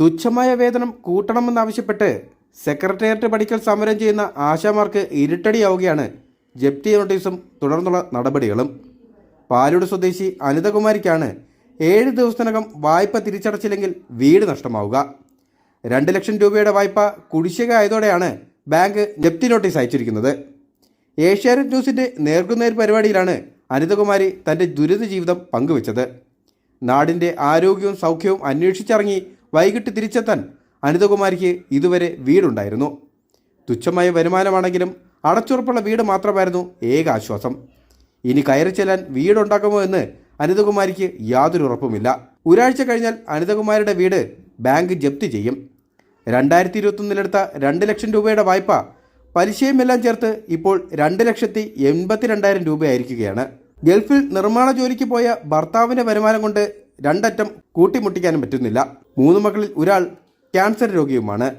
തുച്ഛമായ വേതനം കൂട്ടണമെന്നാവശ്യപ്പെട്ട് സെക്രട്ടേറിയറ്റ് പഠിക്കൽ സമരം ചെയ്യുന്ന ആശാമാർക്ക് ഇരുട്ടടിയാവുകയാണ് ജപ്തി നോട്ടീസും തുടർന്നുള്ള നടപടികളും. പാലൂട് സ്വദേശി അനിതകുമാരിക്കാണ് ഏഴ് ദിവസത്തിനകം വായ്പ തിരിച്ചടച്ചില്ലെങ്കിൽ വീട് നഷ്ടമാവുക. രണ്ട് ലക്ഷം രൂപയുടെ വായ്പ കുടിശ്ശിക ആയതോടെയാണ് ബാങ്ക് ജപ്തി നോട്ടീസ് അയച്ചിരിക്കുന്നത്. ഏഷ്യാനെറ്റ് ന്യൂസിന്റെ നേർക്കുനേർ പരിപാടിയിലാണ് അനിതകുമാരി തന്റെ ദുരിത ജീവിതം പങ്കുവച്ചത്. നാടിന്റെ ആരോഗ്യവും സൗഖ്യവും അന്വേഷിച്ചിറങ്ങി വൈകിട്ട് തിരിച്ചെത്താൻ അനിതകുമാരിക്ക് ഇതുവരെ വീടുണ്ടായിരുന്നു. തുച്ഛമായ വരുമാനമാണെങ്കിലും അടച്ചുറപ്പുള്ള വീട് മാത്രമായിരുന്നു ഏക ആശ്വാസം. ഇനി കയറി ചെല്ലാൻ വീടുണ്ടാക്കുമോ എന്ന് അനിതകുമാരിക്ക് യാതൊരു ഉറപ്പുമില്ല. ഒരാഴ്ച കഴിഞ്ഞാൽ അനിതകുമാരിയുടെ വീട് ബാങ്ക് ജപ്തി ചെയ്യും. രണ്ടായിരത്തി ഇരുപത്തൊന്നിലെടുത്ത രണ്ട് ലക്ഷം രൂപയുടെ വായ്പ പലിശയുമെല്ലാം ചേർത്ത് ഇപ്പോൾ രണ്ട് ലക്ഷത്തി എൺപത്തി രണ്ടായിരം രൂപയായിരിക്കുകയാണ്. ഗൾഫിൽ നിർമ്മാണ ജോലിക്ക് പോയ ഭർത്താവിന്റെ വരുമാനം കൊണ്ട് രണ്ടറ്റം കൂട്ടിമുട്ടിക്കാനും പറ്റുന്നില്ല. മൂന്ന് മക്കളിൽ ഒരാൾ ക്യാൻസർ രോഗിയുമാണ്.